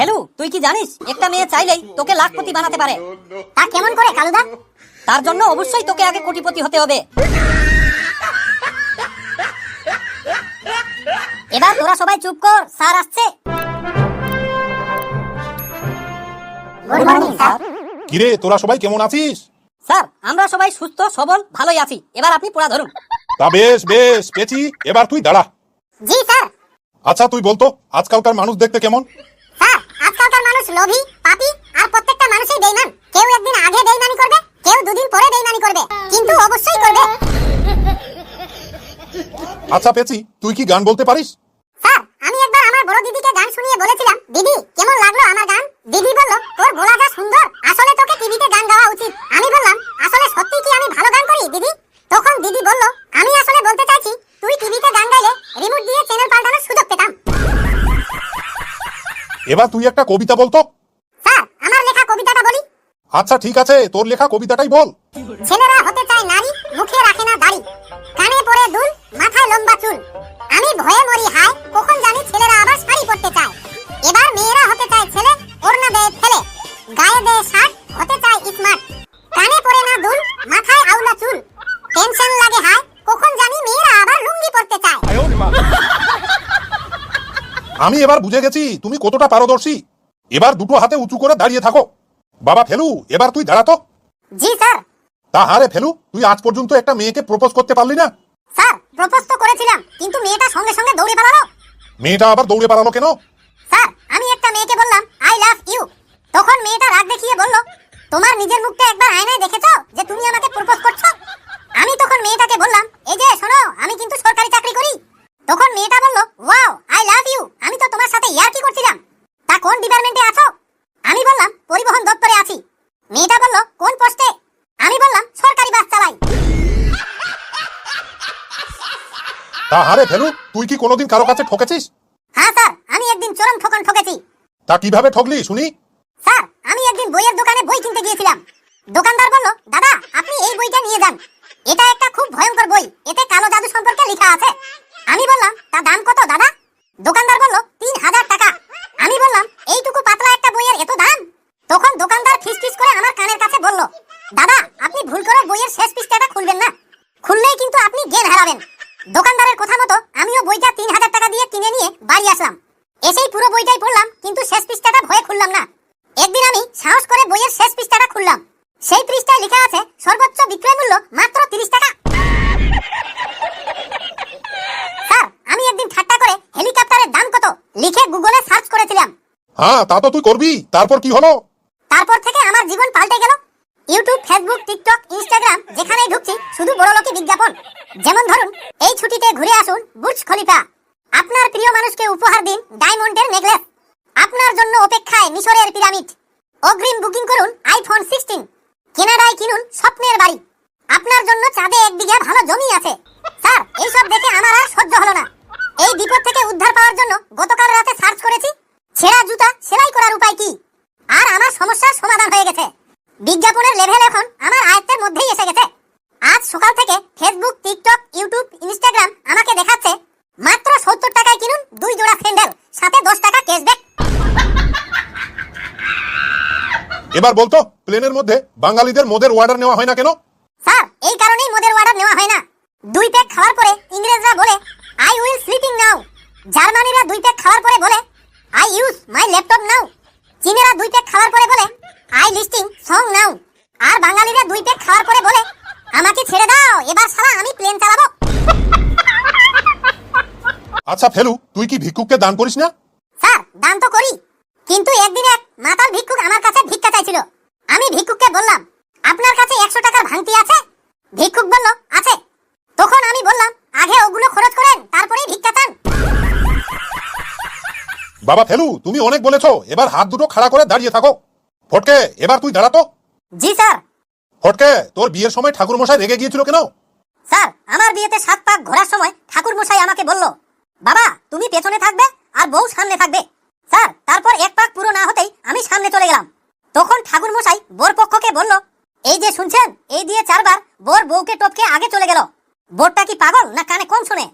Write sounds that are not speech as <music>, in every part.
Hello তুই কি জানিস? একটা মেয়ে চাইলেই তোকে লাখপতি বানাতে পারে। তা কেমন করে কালুদা? তার জন্য অবশ্যই তোকে আগে কোটিপতি হতে হবে। এবার তোরা সবাই চুপ কর স্যার আসছে। Good morning sir. কিরে তোরা সবাই কেমন আছিস? স্যার আমরা সবাই সুস্থ সবল ভালোই আছি। এবার আপনি পড়া ধরুন। তা বেশ বেশ পেছি এবার তুই দাঁড়া। জি স্যার। আচ্ছা তুই বলতো আজকালকার মানুষ দেখতে কেমন? লোভী পাপি আর প্রত্যেকটা মানুষই বেঈমান। কেউ একদিন আগে বেঈমানি করবে কেউ দুদিন পরে বেঈমানি করবে কিন্তু অবশ্যই করবে। আচ্ছা পেছি তুই কি গান বলতে পারিস? স্যার আমি একবার আমার বড় দিদিকে গান শুনিয়ে বলেছিলাম দিদি কেমন লাগল আমার এবার তুই একটা কবিতা বলতো? স্যার আমার লেখা কবিতাটা বলি। আচ্ছা ঠিক আছে তোর লেখা কবিতাটাই বল। আমি এবার বুঝে গেছি তুমি কতটা পারদর্শী। এবার দুটো হাতে উঁচু করে দাঁড়িয়ে থাকো। বাবা ফেলু এবার তুই দাঁড়াতো জি স্যার। তা হারে ফেলু তুই আজ পর্যন্ত একটা মেয়েকে প্রপোজ করতে পারলি না? স্যার প্রপোজ তো করেছিলাম কিন্তু মেয়েটা সঙ্গে সঙ্গে দৌড়ে পালালো। মেয়েটা আবার দৌড়ে পালালো কেন? স্যার আমি একটা মেয়েকে বললাম আই লাভ ইউ তখন মেয়েটা রাগ দেখিয়ে বলল তোমার নিজের মুখটা একবার আয়নায় দেখেছ যে তুমি আমাকে প্রপোজ করছ? আমি তখন মেয়েটাকে বললাম এই যে শোনো আমি কিন্তু সরকারি চাকরি করি। তখন মেয়েটা বলল ওয়াও আই লাভ ইউ আমি তো তোমার সাথে ইয়ার্কি করছিলাম তা কোন ডিপার্টমেন্টে আছো আমি বললাম পরিবহন দপ্তরে আছি মেয়েটা বলল কোন পোস্টে আমি বললাম সরকারি বাস চালাই তা হারে ফেলু তুই কি কোনোদিন কারও কাছে ঠকেছিস? হ্যাঁ স্যার আমি একদিন চরম ঠকন ঠকেছি। তা কীভাবে ঠকলি শুনি স্যার আমি একদিন বইয়ের দোকানে বই কিনতে গিয়েছিলাম দোকানদার বলল দাদা আপনি এই বইটা নিয়ে যান এটা একটা খুব ভয়ঙ্কর বই এতে কালো জাদু সম্পর্কে লেখা আছে আমি বললাম তা দাম কত দাদা দোকানদার বলল তিন হাজার টাকা আমি বললাম এইটুকু পাতলা একটা বইয়ের এত দাম তখন দোকানদার ফিস ফিস করে আমার কানের কাছে বলল দাদা আপনি ভুল করে বইয়ের শেষ পৃষ্ঠাটা খুলবেন না খুললেই কিন্তু আপনি জ্ঞান হারাবেন দোকানদারের কথা মতো আমিও বইটা তিন হাজার টাকা দিয়ে কিনে নিয়ে বাড়ি আসলাম এসেই পুরো বইটাই পড়লাম কিন্তু শেষ পৃষ্ঠাটা ভয়ে খুললাম না। একদিন আমি সাহস করে বইয়ের শেষ পৃষ্ঠাটা খুললাম। সেই পৃষ্ঠায় লেখা আছে সর্বোচ্চ বিক্রয় মূল্য মাত্র তিরিশ টাকা। স্যার আমি একদিন ঠাট্টা করে হেলিকপ্টারের দাম কত লিখে গুগলে সার্চ করেছিলাম। হ্যাঁ তা তো তুই করবি। তারপর কি হলো? তারপর থেকে আমার জীবন পাল্টে গেল। ইউটিউব ফেসবুক টিকটক ইনস্টাগ্রাম যেখানেই ঢুকছি শুধু বড়লোকি বিজ্ঞাপন। যেমন ধরুন এই ছুটিতে ঘুরে আসুন বুর্জ খলিফা। আপনার প্রিয় মানুষকে উপহার দিন ডায়মন্ডের নেকলেস। আপনার জন্য অপেক্ষায় মিশরের পিরামিড। অগ্রিম বুকিং করুন আইফোন সিক্সটিন। কেনাডায় কিনুন স্বপ্নের বাড়ি। আপনার জন্য চাঁদে এক বিঘা ভালো জমি আছে। স্যার, এইসব দেখে আমার আর সহ্য হলো না। এই বিপদ থেকে উদ্ধার পাওয়ার জন্য গতকাল রাতে সার্চ করেছি, ছেঁড়া জুতা সেলাই করার উপায় কি আর আমার সমস্যার সমাধান হয়ে গেছে বিজ্ঞাপনের লেভেল এখন আমার আয়ত্তের মধ্যেই এসে গেছে আজ সকাল থেকে ফেসবুক টিকটক ইউটিউব ইনস্টাগ্রাম আমাকে দেখাচ্ছে মাত্র সত্তর টাকায় কিনুন দুই জোড়া স্যান্ডেল সাথে দশ টাকা ক্যাশব্যাক এবার বলতো প্লেনের মধ্যে বাঙালিদের মদের অর্ডার নেওয়া হয় না কেন? স্যার এই কারণেই মদের অর্ডার নেওয়া হয় না। দুই প্যাক খাওয়ার পরে ইংরেজরা বলে আই উইল স্লিপিং নাও জার্মানিরা দুই প্যাক খাওয়ার পরে বলে I use my laptop now চীনেরা দুই প্যাক খাওয়ার পরে বলে আই লিস্টিং সং নাও আর বাঙালিরা দুই প্যাক খাওয়ার পরে বলে আমাকে ছেড়ে দাও এবার সারা আমি প্লেন চালাবো। আচ্ছা ফেলু তুই কি ভিক্ষুককে দান করিস না? স্যার দান তো করি। কিন্তু একদিন এক মাতাল ভিক্ষুক আমার কাছে ভিক্ষা চাইছিল। আমি ভিক্ষুককে বললাম আপনার কাছে একশো টাকার ভাঙতি আছে? ভিক্ষুক বলল আছে। তখন আমি বললাম আগে ওগুলো খরচ করেন তারপরেই ভিক্ষা চান। বাবা ফেলু তুমি অনেক বলেছ এবার হাত দুটো খাড়া করে দাঁড়িয়ে থাকো। ফটকে এবার তুই দাঁড়াতো জি স্যার। ফটকে তোর বিয়ের সময় ঠাকুর মশাই রেগে গিয়েছিল কেন? স্যার আমার বিয়েতে সাত পাক ঘোরার সময় ঠাকুর মশাই আমাকে বলল বাবা তুমি পেছনে থাকবে আর বউ সামনে থাকবে স্যার তারপর এক পাক পুরো না হতেই আমি সামনে চলে গেলাম তখন ঠাকুর মশাই বোর পক্ষকে বলল এই যে শুনছেন এই দিয়ে চারবার বোর বউকে টপকে আগে চলে গেল বোরটা কি পাগল না কানে কম শোনে?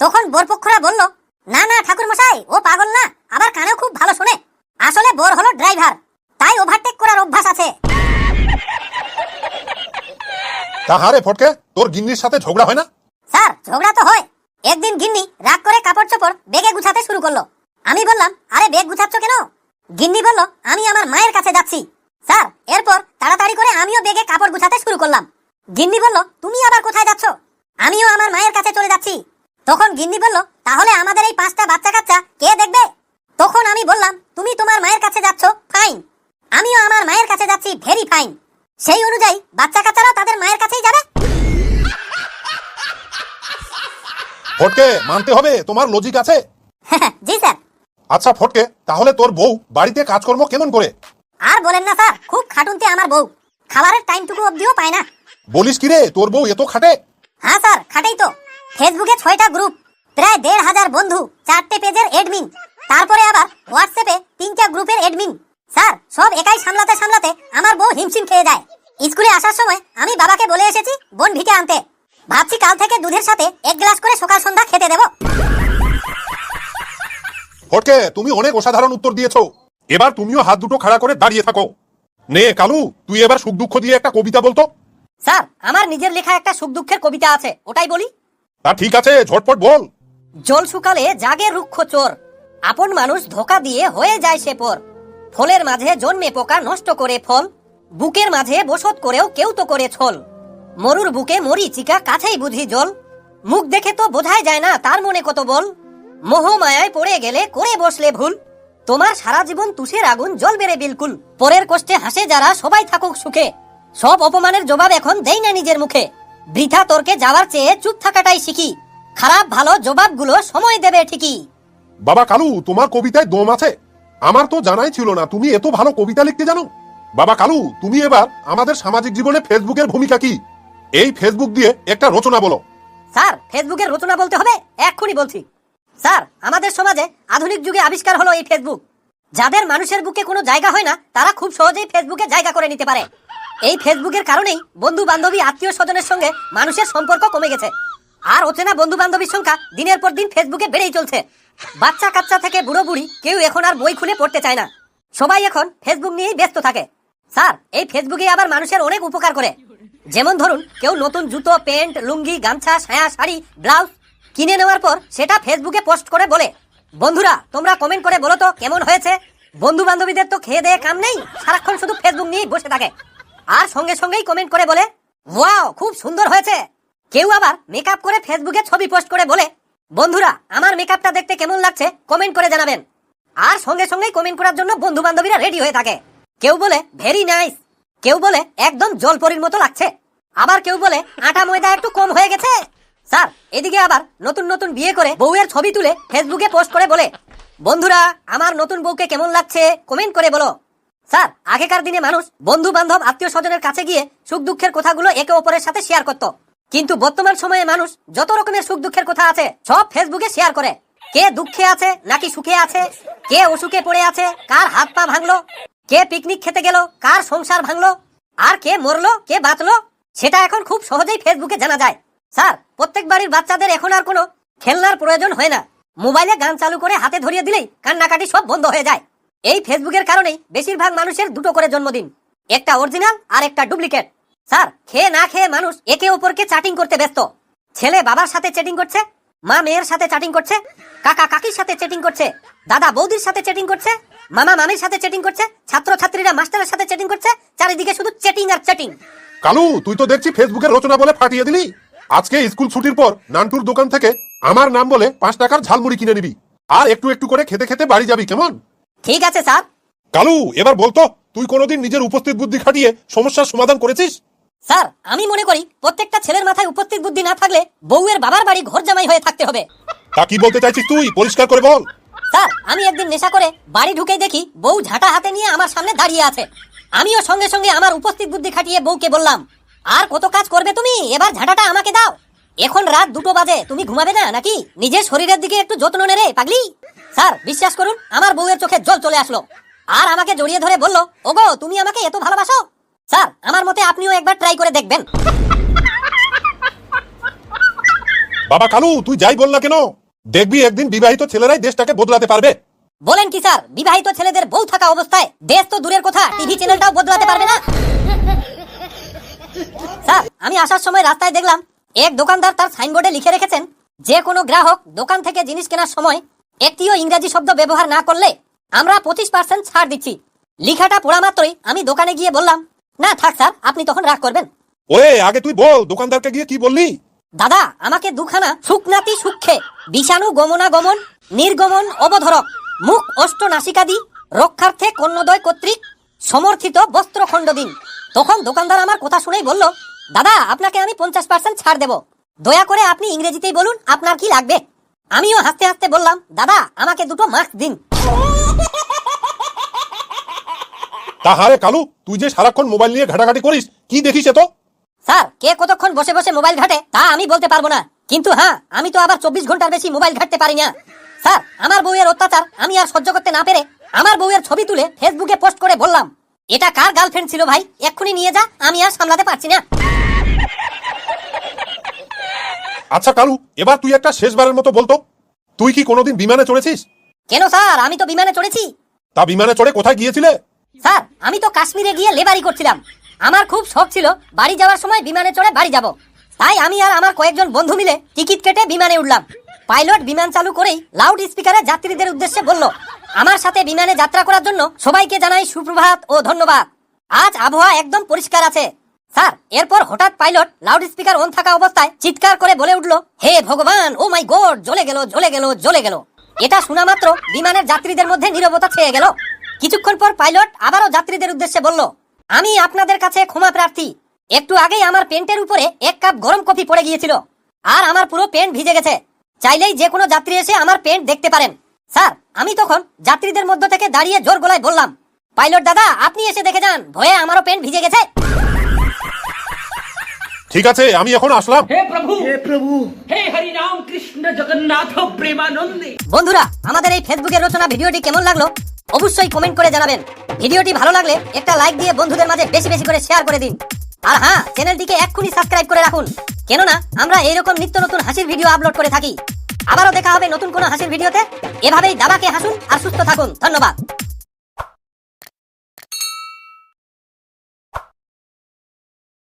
তখন বোর পক্ষরা বলল না না ঠাকুর মশাই ও পাগল না আবার কানেও খুব ভালো শোনে। আসলে বোর হলো ড্রাইভার তাই ওভারটেক করার অভ্যাস আছে। তাহারে ফটকে তোর গিন্নির সাথে ঝগড়া হয় না? স্যার ঝগড়া তো হয়। একদিন গিন্নি রাগ করে কাপড় চোপড় বেগে গুছাতে শুরু করল। আমি বললাম আরে বেগ গুছাচ্ছ কেন? গিন্নি বলল আমি আমার মায়ের কাছে যাচ্ছি। স্যার এরপর তাড়াতাড়ি করে আমিও বেগে কাপড় গুছাতে শুরু করলাম। গিন্নি বলল তুমি আবার কোথায় যাচ্ছ? আমিও আমার মায়ের কাছে চলে যাচ্ছি। তখন গিন্নি বলল তাহলে আমাদের এই পাঁচটা বাচ্চা কাচ্চা কে দেখবে? তখন আমি বললাম তুমি তোমার মায়ের কাছে যাচ্ছ ফাইন আমিও আমার মায়ের কাছে যাচ্ছি ভেরি ফাইন সেই অনুযায়ী বাচ্চা কাচ্চারাও তাদের মায়ের কাছেই যাবে। ফটকে মানতে হবে তোমার লজিক আছে। <laughs> জি স্যার। আচ্ছা ফটকে তাহলে তোর বউ বাড়িতে কাজকর্ম কেমন করে? আর বলেন না স্যার খুব খাটুনতে আমার বউ। খাবারের টাইমটুকু অবধিও পায় না। বলিস কি রে তোর বউ এত খাটে? হ্যাঁ স্যার, খাটেই তো। ফেসবুকে ছয়টা গ্রুপ প্রায় দেড় হাজার বন্ধু, চারটে পেজের এডমিন তারপরে আবার হোয়াটসঅ্যাপে তিনটা গ্রুপের এডমিন স্যার, সব একাই সামলাতে সামলাতে আমার বউ হিমশিম খেয়ে যায়। স্কুলে আসার সময় আমি বাবাকে বলে এসেছি বোন ভিটে আনতে। ভাবছি কাল থেকে দুধের সাথে এক গ্লাস করে সকাল সন্ধ্যা খেতে দেবো। ফটকে, তুমি অনেক অসাধারণ উত্তর দিয়েছ। এবার তুমিও হাত দুটো খাড়া করে দাঁড়িয়ে থাকো। নে, কালু, তুই এবার সুখ দুঃখ দিয়ে একটা কবিতা বলতো। স্যার আমার নিজের লেখা একটা সুখ দুঃখের কবিতা আছে ওটাই বলি। তা ঠিক আছে ঝটপট বল। জল শুকালে জাগে রুক্ষ চোর আপন মানুষ ধোকা দিয়ে হয়ে যায় সে পর। ফলের মাঝে জন্মে পোকা নষ্ট করে ফল বুকের মাঝে বসত করেও কেউ তো করে ছল। মরুর বুকে মরি চিকা কাছেই বুঝি জল মুখ দেখে তো বোঝাই যায় না তার মনে কত বল। মোহ মায়ায় পড়ে গেলে করে বসলে ভুল তোমার সারা জীবন তুষের আগুন জল বেড়ে বিলকুল পরের কষ্টে হাসে যারা সবাই থাকুক সুখে। সব অপমানের জবাব এখন দেই না নিজের মুখে। বৃথা তর্কে যাওয়ার চেয়ে চুপ থাকাটাই শিখি। খারাপ ভালো জবাবগুলো সময় দেবে ঠিকই। বাবা কালু তোমার কবিতায় দম আছে। আমার তো জানাই ছিল না তুমি এত ভালো কবিতা লিখতে জানো। বাবা কালু তুমি এবার আমাদের সামাজিক জীবনে ফেসবুকের ভূমিকা কি? এই ফেসবুক দিয়ে একটা রচনা বলো। স্যার ফেসবুকের রচনা বলতে হবে এক্ষুনি বলছি। স্যার আমাদের সমাজে আধুনিক যুগে আবিষ্কার হলো এই ফেসবুক। যাদের মানুষের বুকে কোনো জায়গা হয় না তারা খুব সহজেই ফেসবুকে জায়গা করে নিতে পারে। এই ফেসবুকের কারণেই বন্ধু বান্ধবী আত্মীয় স্বজনের সঙ্গে মানুষের সম্পর্ক কমে গেছে। আর অচেনা বন্ধু বান্ধবীর সংখ্যা দিনের পর দিন ফেসবুকে বেড়েই চলছে। বাচ্চা কাচ্চা থেকে বুড়ো বুড়ি কেউ এখন আর বই খুলে পড়তে চায় না। সবাই এখন ফেসবুক নিয়েই ব্যস্ত থাকে। স্যার, এই ফেসবুকে আবার মানুষের অনেক উপকার করে। যেমন ধরুন, কেউ নতুন জুতো, প্যান্ট, লুঙ্গি, গামছা, সায়া, শাড়ি, ব্লাউজ কিনে নেওয়ার পর সেটা ফেসবুকে পোস্ট করে বলে। বন্ধুরা, তোমরা কমেন্ট করে বলো তো কেমন হয়েছে? বন্ধু বান্ধবীদের তো খেয়ে দেয়ে কাম নেই? সারাক্ষণ শুধু ফেসবুক নিয়েই বসে থাকে। আর সঙ্গে সঙ্গেই কমেন্ট করে বলে ওয়াও খুব সুন্দর হয়েছে। কেউ আবার মেকআপ করে ফেসবুকে ছবি পোস্ট করে বলে, বন্ধুরা, আমার মেকআপটা দেখতে কেমন লাগছে? কমেন্ট করে জানাবেন। আর সঙ্গে সঙ্গেই কমেন্ট করার জন্য বন্ধু বান্ধবীরা রেডি হয়ে থাকে। কেউ বলে ভেরি নাইস কেউ বলে, একদম জলপরির মতো লাগছে। আবার কেউ বলে, আটা ময়দা একটু কম হয়ে গেছে? স্যার, এদিকে আবার নতুন নতুন বিয়ে করে বউয়ের ছবি তুলে ফেসবুকে পোস্ট করে বলে, বন্ধুরা, আমার নতুন বউকে কেমন লাগছে? কমেন্ট করে বলো। স্যার, আগেকার দিনে মানুষ বন্ধু বান্ধব আত্মীয় স্বজনের কাছে গিয়ে সুখ দুঃখের কথাগুলো একে অপরের সাথে শেয়ার করত। কিন্তু বর্তমান সময়ে মানুষ যত রকমের সুখ দুঃখের কথা আছে, সব ফেসবুকে শেয়ার করে। কে দুঃখে আছে, নাকি সুখে আছে? কে অসুখে পড়ে আছে? কার হাত পা ভাঙলো? কে পিকনিক খেতে গেল? কার সংসার ভাঙলো? আর কে মরলো? কে বাঁচলো? সেটা এখন খুব সহজেই ফেসবুকে জানা যায়। স্যার, প্রত্যেক বাড়ির বাচ্চাদের এখন আর কোনো খেলনার প্রয়োজন হয় না। মোবাইলে গান চালু করে হাতে ধরিয়ে দিলেই কান্নাকাটি সব বন্ধ হয়ে যায়। এই ফেসবুকের কারণেই বেশিরভাগ মানুষের দুটো করে জন্মদিন, একটা অরিজিনাল আর একটা ডুপ্লিকেট। স্যার, খেয়ে না খেয়ে মানুষ একে অপরকে চ্যাটিং করতে ব্যস্ত। ছেলে বাবার সাথে চ্যাটিং করছে, মা মেয়ের সাথে চ্যাটিং করছে, কাকা কাকির সাথে চ্যাটিং করছে, দাদা বৌদির সাথে চ্যাটিং করছে, মামা মামির সাথে চ্যাটিং করছে ছাত্র ছাত্রীরা মাস্টারের সাথে চ্যাটিং করছে, চারিদিকে শুধু চ্যাটিং আর চ্যাটিং কালু, তুই তো দেখছি ফেসবুকের রচনা বলে ফাটিয়ে দিলি। আজকে স্কুল ছুটির পর নান্টুর দোকান থেকে আমার নাম বলে পাঁচ টাকার ঝালমুড়ি কিনে নিবি। আর একটু একটু করে খেতে খেতে বাড়ি যাবি, কেমন? ঠিক আছে স্যার। কালু এবার বলতো তুই কোনোদিন নিজের উপস্থিত বুদ্ধি খাটিয়ে সমস্যার সমাধান করেছিস? স্যার আমি মনে করি প্রত্যেকটা ছেলের মাথায় উপস্থিত বুদ্ধি না থাকলে বউয়ের বাবার বাড়ি ঘর জামাই হয়ে থাকতে হবে। তা কি বলতে চাইছিস তুই? পরিষ্কার করে বল। স্যার আমি একদিন নেশা করে বাড়ি ঢুকে দেখি বউ ঝাঁটা হাতে নিয়ে আমার সামনে দাঁড়িয়ে আছে। আমিও সঙ্গে সঙ্গে আমার উপস্থিত বুদ্ধি খাটিয়ে বউকে বললাম আর কত কাজ করবে তুমি? এবার ঝাঁটাটা আমাকে দাও। এখন রাত দুটো বাজে তুমি ঘুমাবে না নাকি? নিজের শরীরের দিকে একটু যত্ন নে রে পাগলি। স্যার বিশ্বাস করুন আমার বউয়ের চোখে জল চলে আসলো। আর আমাকে জড়িয়ে ধরে বলল ওগো তুমি আমাকে এত ভালোবাসো? স্যার আমার মতে আপনিও একবার ট্রাই করে দেখবেন। বাবা কালু তুই যাই বল না কেন? দেখবি একদিন বিবাহিত ছেলেরাই দেশটাকে বদলাতে পারবে। বলেন কি স্যার বিবাহিত ছেলেদের বউ থাকা অবস্থায় দেশ তো দূরের কথা টিভি চ্যানেলটাও বদলাতে পারবে না? স্যার আমি আসার সময় রাস্তায় দেখলাম এক দোকানদার তার সাইনবোর্ডে লিখে রেখেছেন যে কোনো গ্রাহক দোকান থেকে জিনিস কেনার সময় একটিও ইংরেজি শব্দ ব্যবহার না করলে আমরা পঁচিশ পার্সেন্ট ছাড় দিচ্ছি। লিখাটা পড়া মাত্রই আমি দোকানে গিয়ে বললাম না থাক স্যার আপনি তখন রাগ করবেন। ওরে আগে তুই বল দোকানদারকে গিয়ে কি বললি? দাদা আমাকে দুখানা সুকনাতি সুক্ষে বিষাণু গমনাগমন নির্গমন অবধরক মুখ অষ্ট নাসিকাদি রক্ষার্থে কন্যদয় কর্তৃক সমর্থিত বস্ত্রখণ্ড দিন তখন দোকানদার আমার কথা শুনেই বলল দাদা আপনাকে আমি পঞ্চাশ পার্সেন্ট ছাড় দেব। দয়া করে আপনি ইংরেজিতেই বলুন আপনার কি লাগবে? আমিও হাসতে হাসতে বললাম দাদা আমাকে দুটো মাস্ক দিন। তাহারে কালু তুই যে সারাক্ষণ মোবাইল নিয়ে ঘাটাঘাটি করিস কি দেখিস এত স্যার কে কতক্ষণ বসে বসে মোবাইল ঘাটে তা আমি বলতে পারব না। কিন্তু হ্যাঁ আমি তো আবার চব্বিশ ঘণ্টার বেশি মোবাইল ঘাটতে পারি না। স্যার আমার বউয়ের অত্যাচার আমি আর সহ্য করতে না পেরে আমার বউয়ের ছবি তুলে ফেসবুকে পোস্ট করে বললাম এটা কার গার্লফ্রেন্ড ছিল ভাই? এক্ষুনি নিয়ে যা আমি আর সামলাতে পারছি না। আচ্ছা কালু এবার তুই একটা শেষবারের মতো বলতো। তুই কি কোনোদিন বিমানে চড়েছিস? কেন স্যার? আমি তো বিমানে চড়েছি। তা বিমানে চড়ে কোথায় গিয়েছিলে? স্যার আমি তো কাশ্মীরে গিয়ে লেবারি করছিলাম। আমার খুব শখ ছিল বাড়ি যাওয়ার সময় বিমানে চড়ে বাড়ি যাব। তাই আমি আর আমার কয়েকজন বন্ধু মিলে টিকিট কেটে বিমানে উঠলাম। পাইলট বিমান চালু করেই লাউড স্পিকারে যাত্রীদের উদ্দেশ্যে বলল আমার সাথে বিমানে যাত্রা করার জন্য সবাইকে জানাই সুপ্রভাত ও ধন্যবাদ। আজ আবহাওয়া একদম পরিষ্কার আছে। স্যার, এরপর হঠাৎ পাইলট লাউড স্পিকার অন থাকা অবস্থায় চিৎকার করে বলে উঠল, হে ভগবান ও মাই গড জ্বলে গেল জ্বলে গেল জ্বলে গেল। এটা শোনা মাত্র বিমানের যাত্রীদের মধ্যে নীরবতা ছেয়ে গেল। কিছুক্ষণ পর পাইলট আবারও যাত্রীদের উদ্দেশ্যে বলল, আমি আপনাদের কাছে ক্ষমা প্রার্থী। একটু আগেই আমার পেন্টের উপরে এক কাপ গরম কফি পড়ে গিয়েছিল, আর আমার পুরো পেন্ট ভিজে গেছে। চাইলেই যে কোনো যাত্রী এসে আমার পেন্ট দেখতে পারেন। স্যার, আমি তখন যাত্রীদের মধ্য থেকে দাঁড়িয়ে জোর গলায় বললাম, পাইলট দাদা, আপনি এসে দেখে যান, ভয়ে আমারও পেন্ট ভিজে গেছে। ঠিক আছে আমি এখন আসলাম। হে প্রভু। হে প্রভু। হে হরি নাম কৃষ্ণ জগন্নাথ প্রেমানন্দে। বন্ধুরা আমাদের এই ফেসবুকের রচনা ভিডিওটি কেমন লাগল? অবশ্যই কমেন্ট করে জানাবেন। ভিডিওটি ভালো লাগলে একটা লাইক দিয়ে বন্ধুদের মাঝে বেশি বেশি করে শেয়ার করে দিন। আর হ্যাঁ চ্যানেলটিকে এক্ষুনি সাবস্ক্রাইব করে রাখুন। কেননা আমরা এইরকম নিত্য নতুন হাসির ভিডিও আপলোড করে থাকি। আবারও দেখা হবে নতুন কোনো হাসির ভিডিওতে এভাবেই দাবাকে হাসুন আর সুস্থ থাকুন। ধন্যবাদ।